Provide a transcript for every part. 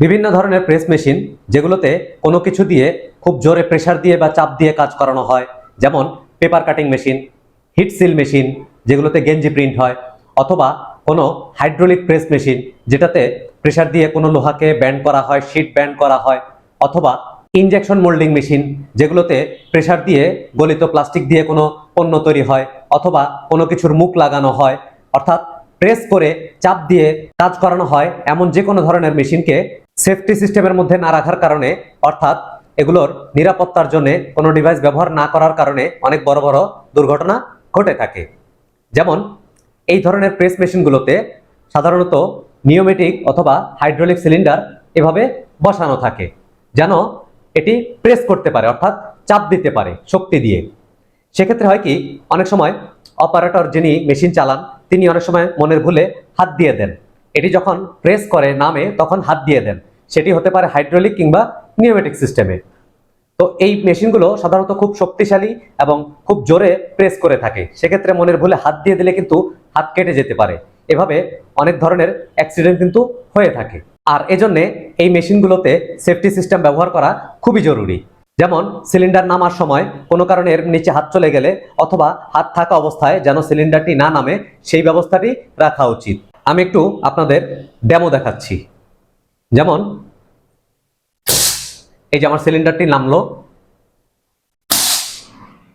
বিভিন্ন ধরনের press machine যেগুলোতে কোনো কিছু দিয়ে খুব জোরে প্রেসার দিয়ে বা চাপ দিয়ে কাজ করানো হয়। যেমন paper cutting machine heat seal machine যেগুলোতে গেঞ্জি প্রিন্ট হয়, অথবা কোনো হাইড্রোলিক প্রেস মেশিন যেটাতে প্রেসার দিয়ে কোনো লোহাকে ব্যান্ড করা হয় শিট ব্যান্ড করা হয়, অথবা ইনজেকশন মোল্ডিং মেশিন যেগুলোতে প্রেসার দিয়ে গলিত প্লাস্টিক দিয়ে কোনো পণ্য তৈরি হয়, অথবা কোনো কিছুর মুখ লাগানো হয়। অর্থাৎ প্রেস করে চাপ দিয়ে কাজ করানো হয় এমন যে কোনো ধরনের মেশিনকে সেফটি সিস্টেমের মধ্যে না রাখার কারণে, অর্থাৎ এগুলোর নিরাপত্তার জন্য কোনো ডিভাইস ব্যবহার না করার কারণে অনেক বড় বড় দুর্ঘটনা ঘটে থাকে। যেমন, এই ধরনের প্রেস মেশিনগুলোতে সাধারণত নিওমেটিক অথবা হাইড্রোলিক সিলিন্ডার এভাবে বসানো থাকে, যেন এটি প্রেস করতে পারে, অর্থাৎ চাপ দিতে পারে শক্তি দিয়ে। সেক্ষেত্রে হয় কি, অনেক সময় অপারেটর যিনি মেশিন চালান, তিনি অনেক সময় মনের ভুলে হাত দিয়ে দেন। এটি যখন প্রেস করে, নামে, তখন হাত দিয়ে দেন। সেটি হতে পারে হাইড্রোলিক কিংবা নিওমেটিক সিস্টেমে তো এই মেশিনগুলো সাধারণত খুব শক্তিশালী এবং খুব জোরে প্রেস করে থাকে। সেক্ষেত্রে মনের ভুলে হাত দিয়ে দিলে কিন্তু হাত কেটে যেতে পারে। এভাবে অনেক ধরনের অ্যাক্সিডেন্ট কিন্তু হয়ে থাকে। আর এজন্যে এই মেশিনগুলোতে সেফটি সিস্টেম ব্যবহার করা খুবই জরুরি। যেমন সিলিন্ডার নামার সময় কোনো কারণে এর নিচে হাত চলে গেলে অথবা হাত থাকা অবস্থায় যেন সিলিন্ডারটি না নামে, সেই ব্যবস্থাটি রাখা উচিত। আমি একটু আপনাদের ডেমো দেখাচ্ছি। যেমন, এই যে আমার সিলিন্ডারটি নামলো,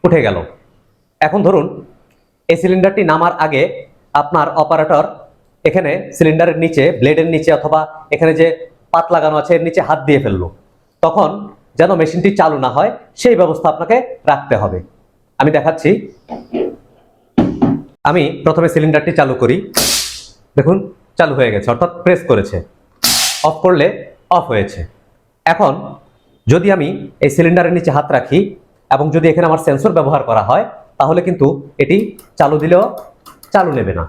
উঠে গেল। এখন ধরুন, এই সিলিন্ডারটি নামার আগে আপনার অপারেটর এখানে সিলিন্ডারের নিচে, ব্লেডের নিচে অথবা এখানে যে পাত লাগানো আছে, এর নিচে হাত দিয়ে ফেলল। তখন যেন মেশিনটি চালু না হয়, সেই ব্যবস্থা আপনাকে রাখতে হবে। আমি দেখাচ্ছি। আমি প্রথমে সিলিন্ডারটি চালু করি। দেখুন, চালু হয়ে গেছে, অর্থাৎ প্রেস করেছে। অফ করলে অফ হয়েছে। এখন যদি আমি এই সিলিন্ডারের নিচে হাত রাখি এবং যদি এখানে আমার সেন্সর ব্যবহার করা হয়, তাহলে কিন্তু এটি চালু দিলেও চালু নেবে না।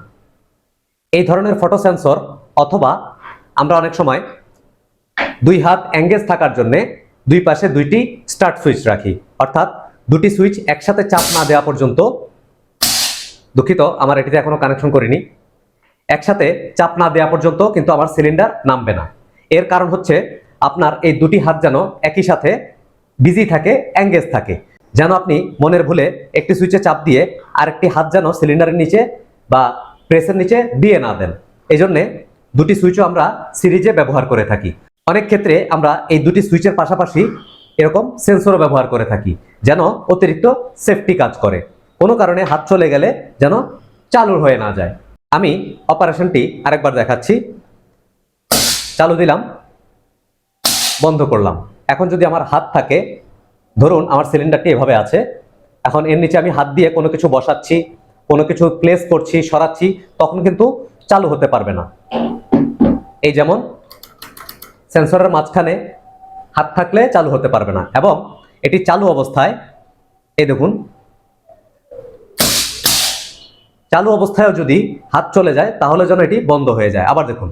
এই ধরনের ফটো সেন্সর অথবা আমরা অনেক সময় দুই হাত অ্যাঙ্গেজ থাকার জন্য দুই পাশে দুইটি স্টার্ট সুইচ রাখি। অর্থাৎ দুটি সুইচ একসাথে চাপ না দেওয়া পর্যন্ত দুঃখিত, আমার এটিতে এখনও কানেকশন করিনি। একসাথে চাপ না দেওয়া পর্যন্ত কিন্তু আমার সিলিন্ডার নামবে না। এর কারণ হচ্ছে আপনার এই দুটি হাত যেন একই সাথে বিজি থাকে অ্যাঙ্গেজ থাকে। যেন আপনি মনের ভুলে একটি সুইচে চাপ দিয়ে আরেকটি হাত যেন সিলিন্ডারের নিচে বা প্রেসের নিচে দিয়ে না দেন। এই জন্যে দুটি সুইচও আমরা সিরিজে ব্যবহার করে থাকি। অনেক ক্ষেত্রে আমরা এই দুটি সুইচের পাশাপাশি এরকম সেন্সরও ব্যবহার করে থাকি, যেন অতিরিক্ত সেফটি কাজ করে। কোনো কারণে হাত চলে গেলে যেন চালু হয়ে না যায়। আমি অপারেশনটি আরেকবার দেখাচ্ছি। চালু দিলাম, বন্ধ করলাম। এখন যদি আমার হাত থাকে, ধরুন আমার সিলিন্ডারটি এভাবে আছে, এখন এর নিচে আমি হাত দিয়ে কোনো কিছু বসাচ্ছি, কোনো কিছু প্লেস করছি, সরাচ্ছি, তখন কিন্তু চালু হতে পারবে না। এই যেমন সেন্সরের মাঝখানে হাত থাকলে চালু হতে পারবে না এবং এটি চালু অবস্থায়, এই দেখুন, চালু অবস্থায়ও যদি হাত চলে যায়, তাহলে যেন এটি বন্ধ হয়ে যায়। আবার দেখুন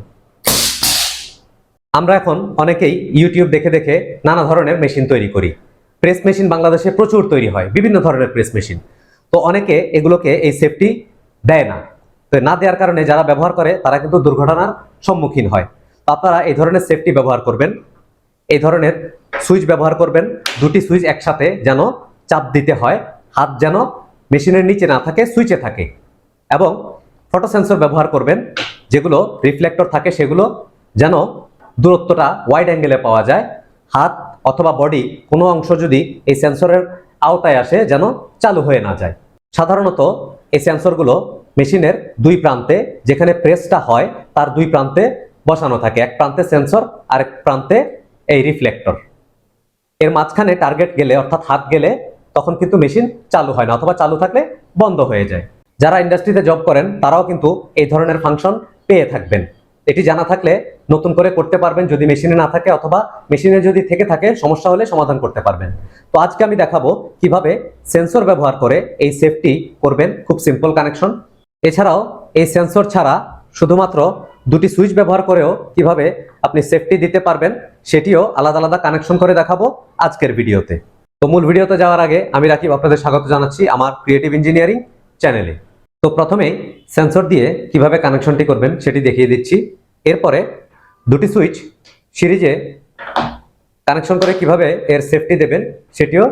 আমরা এখন অনেকেই ইউটিউব দেখে দেখে নানা ধরনের মেশিন তৈরি করি। প্রেস মেশিন বাংলাদেশে প্রচুর তৈরি হয়, বিভিন্ন ধরনের প্রেস মেশিন। তো অনেকে এগুলোকে এই সেফটি দেয় না। তো না দেওয়ার কারণে যারা ব্যবহার করে, তারা কিন্তু দুর্ঘটনার সম্মুখীন হয়। তো আপনারা এই ধরনের সেফটি ব্যবহার করবেন, এই ধরনের সুইচ ব্যবহার করবেন, দুটি সুইচ একসাথে যেন চাপ দিতে হয়, হাত যেন মেশিনের নিচে না থাকে সুইচে থাকে। এবং ফটো সেন্সর ব্যবহার করবেন, যেগুলো রিফ্লেক্টর থাকে, সেগুলো যেন দূরত্বটা ওয়াইড অ্যাঙ্গেলে পাওয়া যায়। হাত অথবা বডি কোনো অংশ যদি এই সেন্সরের আওতায় আসে যেন চালু হয়ে না যায়। সাধারণত এই সেন্সরগুলো মেশিনের দুই প্রান্তে যেখানে প্রেসটা হয় তার দুই প্রান্তে বসানো থাকে। এক প্রান্তে সেন্সর আর এক প্রান্তে এই রিফ্লেক্টর এর মাঝখানে টার্গেট গেলে অর্থাৎ হাত গেলে তখন কিন্তু মেশিন চালু হয় না অথবা চালু থাকলে বন্ধ হয়ে যায়। যারা ইন্ডাস্ট্রিতে জব করেন, তারাও কিন্তু এই ধরনের ফাংশন পেয়ে থাকবেন। এটি জানা থাকলে নতুন করে করতে পারবেন যদি মেশিনে না থাকে অথবা মেশিনে যদি থেকে থাকে, সমস্যা হলে সমাধান করতে পারবেন। তো আজকে আমি দেখাবো কীভাবে সেন্সর ব্যবহার করে এই সেফটি করবেন, খুব সিম্পল কানেকশন। এছাড়াও এই সেন্সর ছাড়া শুধুমাত্র দুটি সুইচ ব্যবহার করেও কীভাবে আপনি সেফটি দিতে পারবেন, সেটিও আলাদা আলাদা কানেকশন করে দেখাবো আজকের ভিডিওতে। তো মূল ভিডিওতে যাওয়ার আগে আমি রাকিব আপনাদের স্বাগত জানাচ্ছি আমার ক্রিয়েটিভ ইঞ্জিনিয়ারিং চ্যানেলে। তো প্রথমেই সেন্সর দিয়ে কীভাবে কানেকশনটি করবেন সেটি দেখিয়ে দিচ্ছি। এরপরে দুটি সুইচ সিরিজে কানেকশন করে কীভাবে এর সেফটি দেবেন সেটিও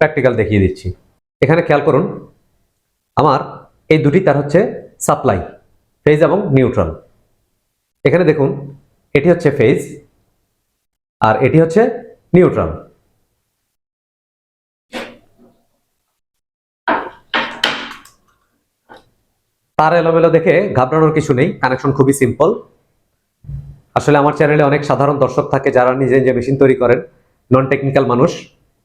প্র্যাকটিক্যাল দেখিয়ে দিচ্ছি। এখানে খেয়াল করুন, আমার এই দুটি তার হচ্ছে সাপ্লাই ফেজ এবং নিউট্রাল এখানে দেখুন, এটি হচ্ছে ফেজ আর এটি হচ্ছে নিউট্রাল তার এলোমেলো দেখে ঘাবড়ানোর কিছু নেই কানেকশন খুবই সিম্পল আসলে আমার চ্যানেলে অনেক সাধারণ দর্শক থাকে যারা নিজে নিজে মেশিন তৈরি করেন। নন টেকনিক্যাল মানুষ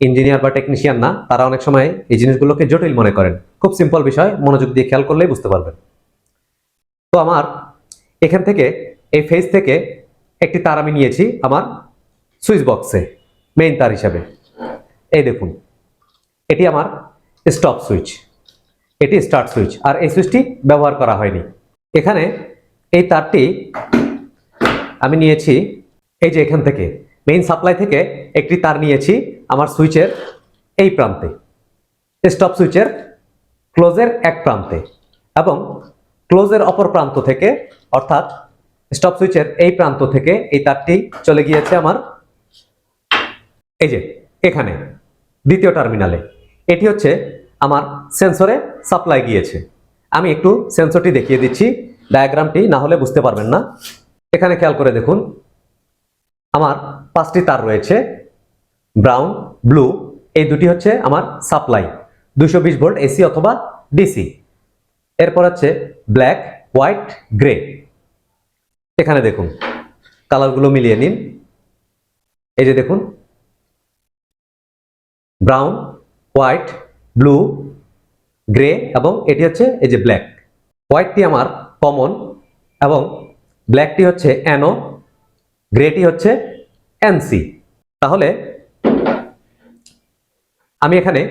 ইঞ্জিনিয়ার বা টেকনিশিয়ান না, তারা অনেক সময় এই জিনিসগুলোকে জটিল মনে করেন। খুব সিম্পল বিষয়, মনোযোগ দিয়ে খেয়াল করলেই বুঝতে পারবেন। তো আমার এখান থেকে, এই ফেজ থেকে একটি তার আমি নিয়েছি আমার সুইচ বক্সে মেইন তার হিসাবে। এই দেখুন, এটি আমার স্টপ সুইচ এটি স্টার্ট সুইচ আর এই সুইচটি ব্যবহার করা হয়নি। এখানে এই তারটি আমি নিয়েছি, এই যে এখান থেকে মেইন সাপ্লাই থেকে একটি তার নিয়েছি আমার সুইচের এই প্রান্তে স্টপ সুইচের ক্লোজের এক প্রান্তে এবং ক্লোজের অপর প্রান্ত থেকে, অর্থাৎ স্টপ সুইচের এই প্রান্ত থেকে এই তারটি চলে গিয়েছে আমার, এই যে এখানে, দ্বিতীয় টার্মিনালে এটি হচ্ছে আমার সেন্সরে সাপ্লাই গিয়েছে। আমি একটু সেন্সরটি দেখিয়ে দিচ্ছি ডায়াগ্রামটি না হলে বুঝতে পারবেন না। এখানে খেয়াল করে দেখুন, আমার পাঁচটি তার রয়েছে ব্রাউন ব্লু এই দুটি হচ্ছে আমার সাপ্লাই দুশো ভোল্ট এসি অথবা ডিসি এরপর হচ্ছে ব্ল্যাক হোয়াইট গ্রে এখানে দেখুন কালারগুলো মিলিয়ে নিন। এই যে দেখুন ব্রাউন হোয়াইট ব্লু গ্রে এবং এটি হচ্ছে এই যে ব্ল্যাক। হোয়াইটটি আমার কমন এবং ব্ল্যাকটি হচ্ছে অ্যানো, গ্রেটি হচ্ছে এনসি। তাহলে আমি এখানে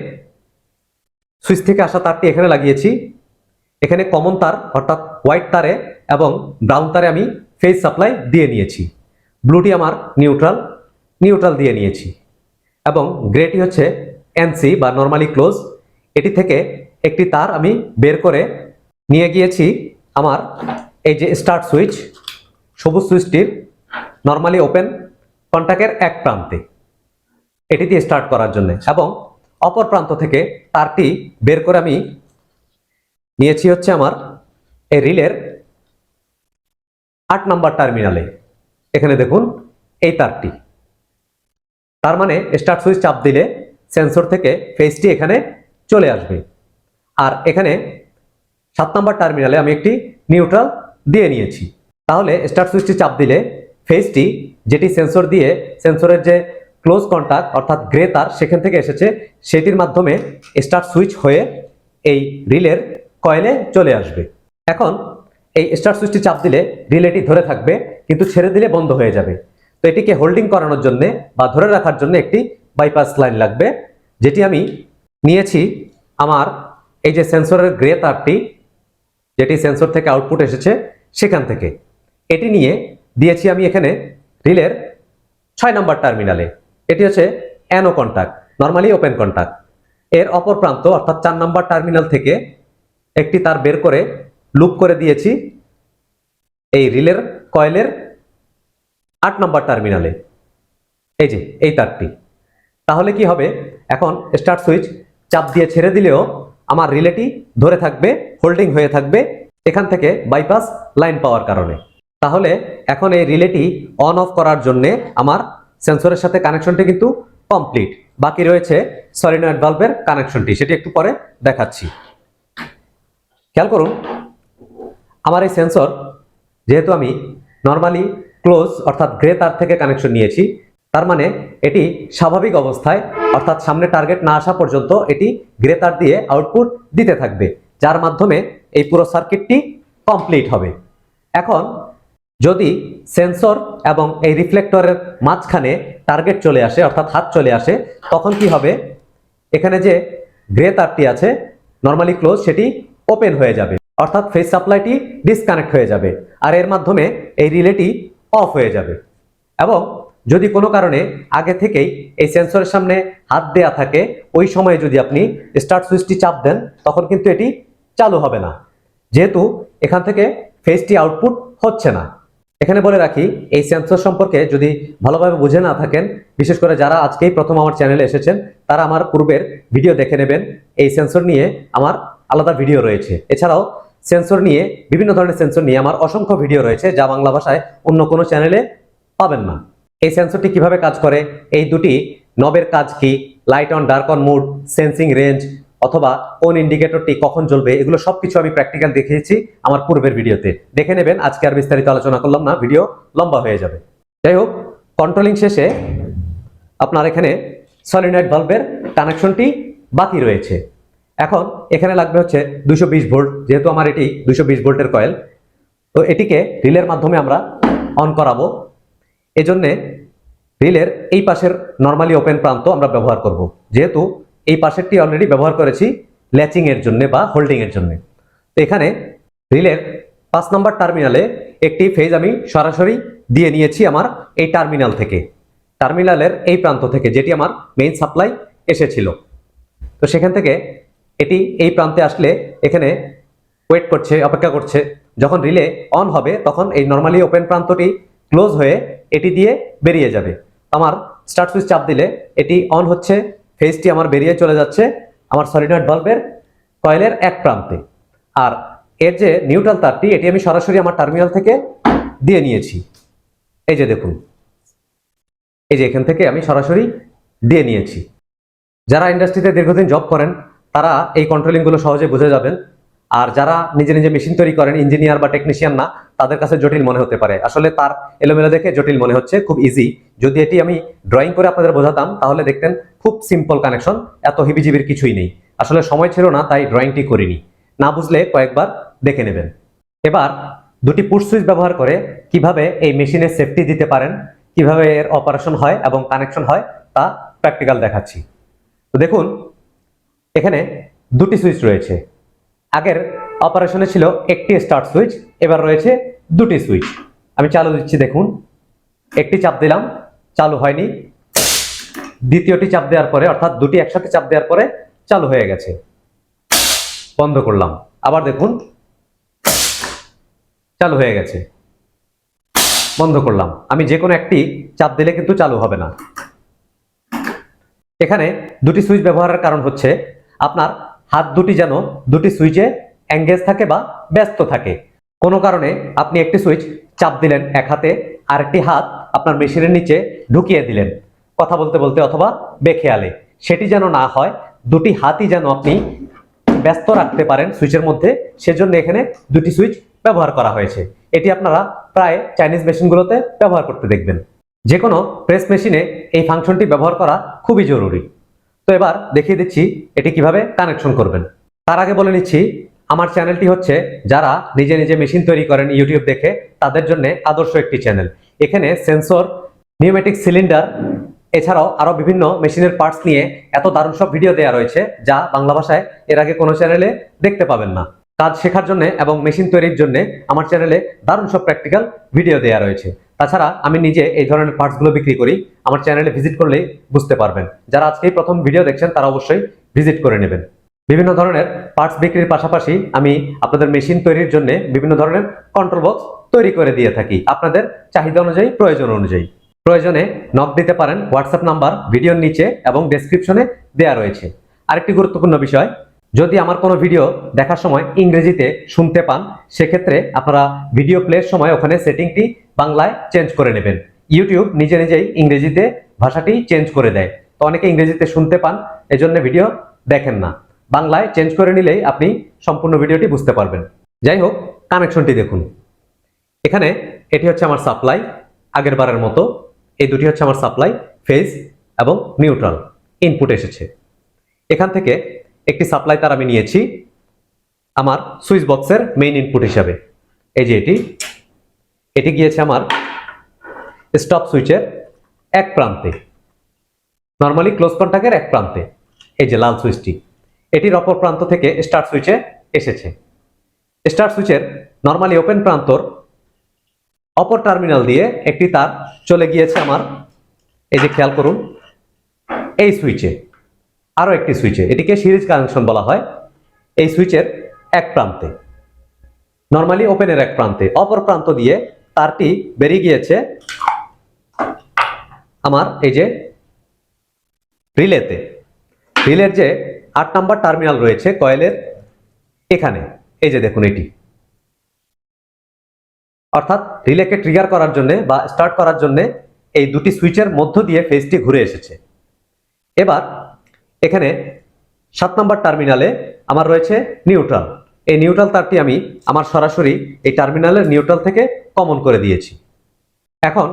সুইচ থেকে আসা তারটি এখানে লাগিয়েছি। এখানে কমন তার, অর্থাৎ হোয়াইট তারে এবং ব্রাউন তারে আমি ফেজ সাপ্লাই দিয়ে নিয়েছি। ব্লুটি আমার নিউট্রাল নিউট্রাল দিয়ে নিয়েছি। এবং গ্রেটি হচ্ছে এনসি বা নর্মালি ক্লোজ। এটি থেকে একটি তার আমি বের করে নিয়ে গিয়েছি আমার এই যে স্টার্ট সুইচ, সবুজ সুইচটির নর্মালি ওপেন কন্ট্যাক্টের এক প্রান্তে। এটি দিয়ে স্টার্ট করার জন্য এবং অপর প্রান্ত থেকে তারটি বের করে আমি নিয়েছি হচ্ছে আমার এই রিলের আট নম্বর টার্মিনালে। এখানে দেখুন, এই তারটি। তার মানে স্টার্ট সুইচ চাপ দিলে সেন্সর থেকে ফেসটি এখানে চলে আসবে। আর এখানে সাত নম্বর টার্মিনালে আমি একটি নিউট্রাল দিয়ে নিয়েছি। তাহলে স্টার্ট সুইচটি চাপ দিলে ফেজটি যেটি সেন্সর দিয়ে সেন্সরের যে ক্লোজ কন্টাক্ট অর্থাৎ গ্রে তার সেখান থেকে এসেছে, সেটির মাধ্যমে স্টার্ট সুইচ হয়ে এই রিলের কয়েলে চলে আসবে। এখন এই স্টার্ট সুইচটি চাপ দিলে রিলেটি ধরে থাকবে, কিন্তু ছেড়ে দিলে বন্ধ হয়ে যাবে। তো এটিকে হোল্ডিং করানোর জন্য বা ধরে রাখার জন্য একটি বাইপাস লাইন লাগবে, যেটি আমি নিয়েছি আমার এই যে সেন্সরের গ্রে তারটি, যেটি সেন্সর থেকে আউটপুট এসেছে সেখান থেকে। এটি নিয়ে দিয়েছি আমি এখানে রিলের ছয় নম্বর টার্মিনালে এটি হচ্ছে অ্যানো কন্টাক্ট নর্মালি ওপেন কন্টাক্ট এর অপর প্রান্ত, অর্থাৎ চার নম্বর টার্মিনাল থেকে একটি তার বের করে লুপ করে দিয়েছি এই রিলের কয়েলের আট নম্বর টার্মিনালে এই যে, এই তারটি। তাহলে কি হবে? এখন স্টার্ট সুইচ চাপ দিয়ে ছেড়ে দিলেও আমার রিলেটি ধরে থাকবে হোল্ডিং হয়ে থাকবে এখান থেকে বাইপাস লাইন পাওয়ার কারণে। তাহলে এখন এই রিলেটি অন অফ করার জন্য আমার সেন্সরের সাথে কানেকশনটি কিন্তু কমপ্লিট বাকি রয়েছে সলিনয়েড বাল্বের কানেকশনটি সেটি একটু পরে দেখাচ্ছি। খেয়াল করুন, আমার এই সেন্সর যেহেতু আমি নর্মালি ক্লোজ অর্থাৎ গ্রে তার থেকে কানেকশন নিয়েছি তার মানে এটি স্বাভাবিক অবস্থায়, অর্থাৎ সামনে টার্গেট না আসা পর্যন্ত এটি গ্রেতার দিয়ে আউটপুট দিতে থাকবে, যার মাধ্যমে এই পুরো সার্কিটটি কমপ্লিট হবে। এখন, যদি সেন্সর এবং এই রিফ্লেক্টরের মাঝখানে টার্গেট চলে আসে, অর্থাৎ হাত চলে আসে, তখন কি হবে? এখানে যে গ্রে তারটি আছে নর্মালি ক্লোজ সেটি ওপেন হয়ে যাবে, অর্থাৎ ফেস সাপ্লাইটি ডিসকানেক্ট হয়ে যাবে, আর এর মাধ্যমে এই রিলেটি অফ হয়ে যাবে। এবং যদি কোনো কারণে আগে থেকেই এই সেন্সরের সামনে হাত দেয়া থাকে, ওই সময়ে যদি আপনি স্টার্ট সুইচটি চাপ দেন, তখন কিন্তু এটি চালু হবে না। যেহেতু এখান থেকে ফেসটি আউটপুট হচ্ছে না। এখানে বলে রাখি, এই সেন্সর সম্পর্কে যদি ভালোভাবে বুঝে না থাকেন, বিশেষ করে যারা আজকেই প্রথম আমার চ্যানেলে এসেছেন, তারা আমার পূর্বের ভিডিও দেখে নেবেন। এই সেন্সর নিয়ে আমার আলাদা ভিডিও রয়েছে। এছাড়াও সেন্সর নিয়ে, বিভিন্ন ধরনের সেন্সর নিয়ে আমার অসংখ্য ভিডিও রয়েছে, যা বাংলা ভাষায় অন্য কোনো চ্যানেলে পাবেন না। এই সেন্সরটি কীভাবে কাজ করে? এই দুটি নবের কাজ কি? Light on dark on mode sensing range অথবা কোন ইন্ডিকেটরটি কখন জ্বলবে? এগুলো সবকিছু আমি প্র্যাকটিক্যাল দেখিয়েছি আমার পূর্বের ভিডিওতে। দেখে নেবেন, আজকে আর বিস্তারিত আলোচনা করলাম না, ভিডিও লম্বা হয়ে যাবে। যাই হোক কন্ট্রোলিং শেষে আপনার এখানে সলিনয়েড বাল্বের কানেকশনটি বাকি রয়েছে। এখন এখানে লাগবে হচ্ছে দুশো বিশ ভোল্ট, যেহেতু আমার এটি দুশো বিশ ভোল্টের কয়েল তো এটিকে রিলের মাধ্যমে আমরা অন করাবো। এজন্যে রিলের এই পাশের নর্মালি ওপেন প্রান্ত আমরা ব্যবহার করব। যেহেতু এই পাশেরটি অলরেডি ব্যবহার করেছি ল্যাচিং এর জন্য বা হোল্ডিং এর জন্য। তো এখানে রিলের পাঁচ নম্বর টার্মিনালে একটি ফেজ আমি সরাসরি দিয়ে নিয়েছি আমার এই টার্মিনাল থেকে। টার্মিনালের এই প্রান্ত থেকে যেটি আমার মেইন সাপ্লাই এসেছিল। তো সেখান থেকে এটি এই প্রান্তে আসলে এখানে ওয়েট করছে, অপেক্ষা করছে। যখন রিলে অন হবে, তখন এই নর্মালি ওপেন প্রান্তটি ক্লোজ হয়ে এটি দিয়ে বেরিয়ে যাবে। আমার স্টার্ট সুইচ চাপ দিলে এটি অন হচ্ছে, ফেজটি আমার বেরিয়ে চলে যাচ্ছে, আমার সলিনয়েড বাল্বের কয়েলের এক প্রান্তে। আর এর যে নিউট্রাল তারটি, এটি আমি সরাসরি আমার টার্মিনাল থেকে দিয়ে নিয়েছি। এই যে দেখুন। এই যে এখান থেকে আমি সরাসরি দিয়ে নিয়েছি। যারা ইন্ডাস্ট্রিতে দীর্ঘদিন জব করেন, তারা এই কন্ট্রোলিংগুলো সহজে বুঝে যাবেন। আর যারা নিজে নিজে মেশিন তৈরি করেন ইঞ্জিনিয়ার বা টেকনিশিয়ান না, তাদের কাছে জটিল মনে হতে পারে। আসলে তার এলোমেলো দেখে জটিল মনে হচ্ছে, খুব ইজি যদি এটি আমি ড্রয়িং করে আপনাদের বোঝাতাম, তাহলে দেখতেন খুব সিম্পল কানেকশন এত হিবিজিবির কিছুই নেই। আসলে সময় ছিল না, তাই ড্রয়িংটি করিনি। না বুঝলে কয়েকবার দেখে নেবেন। এবার দুটি পুশ সুইচ ব্যবহার করে কীভাবে এই মেশিনে সেফটি দিতে পারেন, কীভাবে এর অপারেশন হয় এবং কানেকশন হয়, তা প্র্যাকটিক্যাল দেখাচ্ছি। তো দেখুন, এখানে দুটি সুইচ রয়েছে। আগের অপারেশনে ছিল একটি স্টার্ট সুইচ এবার রয়েছে দুটি সুইচ আমি চালু দিচ্ছি, দেখুন। একটি চাপ দিলাম, চালু হয়নি। দ্বিতীয়টি চাপ দেওয়ার পরে, অর্থাৎ দুটি একসাথে চাপ দেওয়ার পরে চালু হয়ে গেছে। বন্ধ করলাম। আবার দেখুন, চালু হয়ে গেছে। বন্ধ করলাম। আমি যে কোনো একটি চাপ দিলে কিন্তু চালু হবে না। এখানে দুটি সুইচ ব্যবহারের কারণ হচ্ছে, আপনার হাত দুটি যেন দুটি সুইচে এঙ্গেজ থাকে বা ব্যস্ত থাকে। কোনো কারণে আপনি একটি সুইচ চাপ দিলেন এক হাতে, আরেকটি হাত আপনার মেশিনের নিচে ঢুকিয়ে দিলেন। কথা বলতে বলতে অথবা বেখেয়ালে। সেটি যেন না হয়, দুটি হাতই যেন আপনি ব্যস্ত রাখতে পারেন সুইচের মধ্যে, সেজন্য এখানে দুটি সুইচ ব্যবহার করা হয়েছে। এটি আপনারা প্রায় চাইনিজ মেশিনগুলোতে ব্যবহার করতে দেখবেন। যে কোনো প্রেস মেশিনে এই ফাংশনটি ব্যবহার করা খুবই জরুরি। তো এবার দেখিয়ে দিচ্ছি এটি কীভাবে কানেকশন করবেন। তার আগে বলে নিচ্ছি, আমার চ্যানেলটি হচ্ছে যারা নিজে নিজে মেশিন তৈরি করেন ইউটিউব দেখে, তাদের জন্য আদর্শ একটি চ্যানেল এখানে সেন্সর নিউমেটিক সিলিন্ডার এছাড়াও আরও বিভিন্ন মেশিনের পার্টস নিয়ে এত দারুণ সব ভিডিও দেওয়া রয়েছে, যা বাংলা ভাষায় এর আগে কোনো চ্যানেলে দেখতে পাবেন না। কাজ শেখার জন্য এবং মেশিন তৈরির জন্য আমার চ্যানেলে দারুণ সব প্র্যাকটিক্যাল ভিডিও দেওয়া রয়েছে। তাছাড়া আমি নিজে এই ধরনের পার্টসগুলো বিক্রি করি। আমার চ্যানেলে ভিজিট করলেই বুঝতে পারবেন। যারা আজকেই প্রথম ভিডিও দেখছেন, তারা অবশ্যই ভিজিট করে নেবেন। বিভিন্ন ধরনের পার্টস বিক্রির পাশাপাশি আমি আপনাদের মেশিন তৈরির জন্য বিভিন্ন ধরনের কন্ট্রোল বক্স তৈরি করে দিয়ে থাকি। আপনাদের চাহিদা অনুযায়ী, প্রয়োজন অনুযায়ী। প্রয়োজনে নক দিতে পারেন হোয়াটসঅ্যাপ নাম্বার ভিডিওর নিচে এবং ডেসক্রিপশনে দেয়া রয়েছে। আরেকটি গুরুত্বপূর্ণ বিষয় যদি আমার কোনো ভিডিও দেখার সময় ইংরেজিতে শুনতে পান, সেক্ষেত্রে আপনারা ভিডিও প্লের সময় ওখানে সেটিংটি বাংলায় চেঞ্জ করে নেবেন। ইউটিউব নিজে নিজেই ইংরেজিতে ভাষাটি চেঞ্জ করে দেয়। তো অনেকে ইংরেজিতে শুনতে পান, এজন্য ভিডিও দেখেন না। বাংলায় চেঞ্জ করে নিলেই আপনি সম্পূর্ণ ভিডিওটি বুঝতে পারবেন। যাই হোক কানেকশনটি দেখুন। এখানে এটি হচ্ছে আমার সাপ্লাই আগের বারের মতো। এই দুটি হচ্ছে আমার সাপ্লাই ফেজ এবং নিউট্রাল ইনপুট এসেছে। এখান থেকে একটি সাপ্লাই তার আমি নিয়েছি আমার সুইচ বক্সের মেইন ইনপুট হিসাবে। এই যে এটি এটি গিয়েছে আমার স্টপ সুইচের এক প্রান্তে। নর্মালি ক্লোজ কন্ট্যাক্টের এক প্রান্তে। এই যে লাল সুইচটি এটির অপর প্রান্ত থেকে স্টার্ট সুইচে এসেছে। স্টার্ট সুইচের নর্মালি ওপেন প্রান্তর অপর টার্মিনাল দিয়ে একটি তার চলে গিয়েছে আমার। এই যে খেয়াল করুন, এই সুইচে আরও একটি সুইচে এটিকে সিরিজ কানেকশন বলা হয়। এই সুইচের এক প্রান্তে। নর্মালি ওপেনের এক প্রান্তে। অপর প্রান্ত দিয়ে তারটি বেরিয়ে গিয়েছে আমার এই যে রিলেতে। রিলের যে আট নাম্বার টার্মিনাল রয়েছে কয়েলের এখানে। এই যে দেখুন এটি। অর্থাৎ রিলেকে ট্রিগার করার জন্য বা স্টার্ট করার জন্য এই দুটি সুইচের মধ্য দিয়ে ফেজটি ঘুরে এসেছে। এবার এখানে সাত নম্বর টার্মিনালে আমার রয়েছে নিউট্রাল এই নিউট্রাল তারটি আমি আমার সরাসরি এই টার্মিনালের নিউট্রাল থেকে কমন করে দিয়েছি। এখন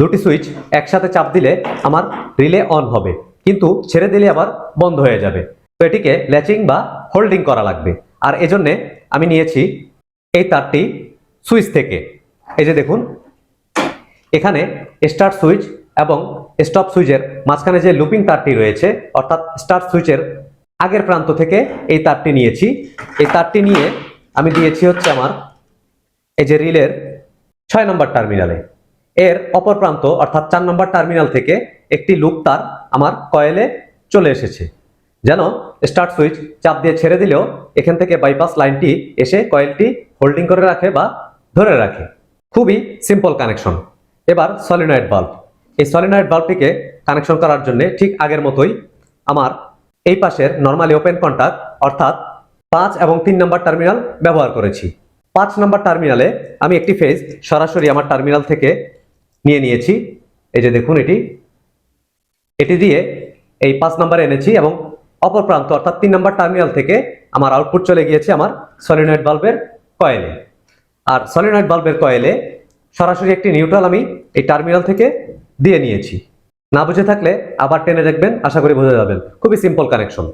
দুটি সুইচ একসাথে চাপ দিলে আমার রিলে অন হবে, কিন্তু ছেড়ে দিলে আবার বন্ধ হয়ে যাবে। তো এটিকে ল্যাচিং বা হোল্ডিং করা লাগবে। আর এজন্যে আমি নিয়েছি এই তারটি সুইচ থেকে। এই যে দেখুন, এখানে স্টার্ট সুইচ এবং স্টপ সুইচের মাঝখানে যে লুপিং তারটি রয়েছে, অর্থাৎ স্টার্ট সুইচের আগের প্রান্ত থেকে এই তারটি নিয়েছি। এই তারটি নিয়ে আমি দিয়েছি হচ্ছে আমার এই যে রিলের ছয় নম্বর টার্মিনালে। এর অপর প্রান্ত, অর্থাৎ চার নম্বর টার্মিনাল থেকে একটি লুপ তার আমার কয়েলে চলে এসেছে। যেন স্টার্ট সুইচ চাপ দিয়ে ছেড়ে দিলেও এখান থেকে বাইপাস লাইনটি এসে কয়েলটি হোল্ডিং করে রাখে বা ধরে রাখে। খুবই সিম্পল কানেকশন এবার সলিনয়েড বাল্ব এই সলিনয়েড বাল্বটিকে কানেকশন করার জন্য ঠিক আগের মতোই আমার এই পাশের নর্মালি ওপেন কন্টাক্ট, অর্থাৎ পাঁচ এবং তিন নম্বর টার্মিনাল ব্যবহার করেছি। পাঁচ নম্বর টার্মিনালে আমি একটি ফেজ সরাসরি আমার টার্মিনাল থেকে নিয়ে নিয়েছি। এই যে দেখুন এটি। এটি দিয়ে এই পাঁচ নাম্বার এনেছি এবং অপর প্রান্ত, অর্থাৎ তিন নম্বর টার্মিনাল থেকে আমার আউটপুট চলে গিয়েছে আমার সলিনয়েড বাল্বের কয়েলে। আর সলিনয়েড বাল্বের কয়েলে সরাসরি একটি নিউট্রাল আমি এই টার্মিনাল থেকে দিয়ে নিয়েছি। না বুঝে থাকলে আবার টেনে দেখবেন, আশা করি বোঝা যাবেন। খুবই সিম্পল কানেকশন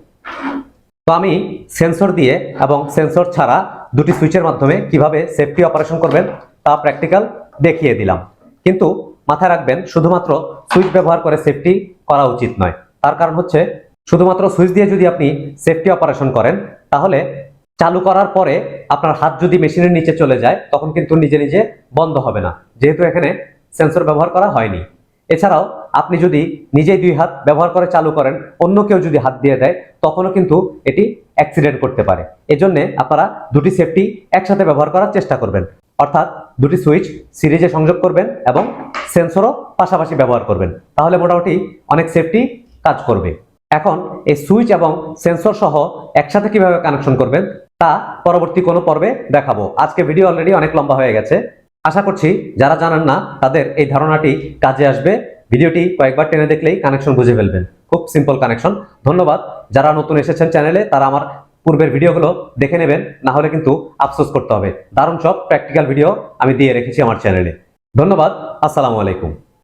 তো আমি সেন্সর দিয়ে এবং সেন্সর ছাড়া দুটি সুইচের মাধ্যমে কীভাবে সেফটি অপারেশন করবেন তা প্র্যাকটিক্যাল দেখিয়ে দিলাম। কিন্তু মাথায় রাখবেন, শুধুমাত্র সুইচ ব্যবহার করে সেফটি করা উচিত নয়। তার কারণ হচ্ছে, শুধুমাত্র সুইচ দিয়ে যদি আপনি সেফটি অপারেশন করেন, তাহলে চালু করার পরে আপনার হাত যদি মেশিনের নিচে চলে যায়, তখন কিন্তু নিজে নিজে বন্ধ হবে না। যেহেতু এখানে সেন্সর ব্যবহার করা হয়নি। এছাড়াও আপনি যদি নিজেই দুই হাত ব্যবহার করে চালু করেন, অন্য কেউ যদি হাত দিয়ে দেয়, তখনও কিন্তু এটি অ্যাক্সিডেন্ট করতে পারে। এজন্য আপনারা দুটি সেফটি একসাথে ব্যবহার করার চেষ্টা করবেন। অর্থাৎ দুটি সুইচ সিরিজে সংযোগ করবেন এবং সেন্সরও পাশাপাশি ব্যবহার করবেন। তাহলে মোটামুটি অনেক সেফটি কাজ করবে। এখন এই সুইচ এবং সেন্সর সহ একসাথে কীভাবে কানেকশন করবেন, তা পরবর্তী কোনো পর্বে দেখাবো। আজকে ভিডিও অলরেডি অনেক লম্বা হয়ে গেছে। আশা করছি যারা জানেন না, তাদের এই ধারণাটি কাজে আসবে। ভিডিওটি কয়েকবার টেনে দেখলেই কানেকশন বুঝে ফেলবেন। খুব সিম্পল কানেকশন ধন্যবাদ। যারা নতুন এসেছেন চ্যানেলে তারা আমার পূর্বের ভিডিওগুলো দেখে নেবেন, না হলে কিন্তু আফসোস করতে হবে। দারুণ সব প্র্যাকটিক্যাল ভিডিও আমি দিয়ে রেখেছি আমার চ্যানেলে ধন্যবাদ। আসসালামু আলাইকুম।